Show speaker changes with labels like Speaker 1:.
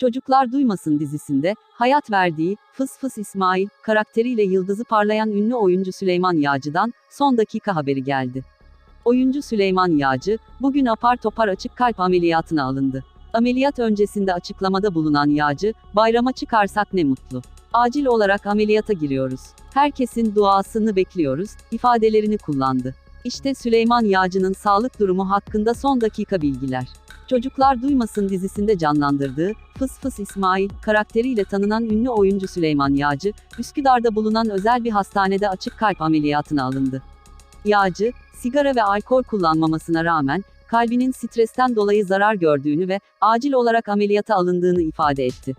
Speaker 1: Çocuklar Duymasın dizisinde, hayat verdiği, Fıs Fıs İsmail, karakteriyle yıldızı parlayan ünlü oyuncu Süleyman Yağcı'dan, son dakika haberi geldi. Oyuncu Süleyman Yağcı, bugün apar topar açık kalp ameliyatına alındı. Ameliyat öncesinde açıklamada bulunan Yağcı, bayrama çıkarsak ne mutlu. Acil olarak ameliyata giriyoruz. Herkesin duasını bekliyoruz, ifadelerini kullandı. İşte Süleyman Yağcı'nın sağlık durumu hakkında son dakika bilgiler. Çocuklar Duymasın dizisinde canlandırdığı Fıs Fıs İsmail karakteriyle tanınan ünlü oyuncu Süleyman Yağcı, Üsküdar'da bulunan özel bir hastanede açık kalp ameliyatına alındı. Yağcı, sigara ve alkol kullanmamasına rağmen kalbinin stresten dolayı zarar gördüğünü ve acil olarak ameliyata alındığını ifade etti.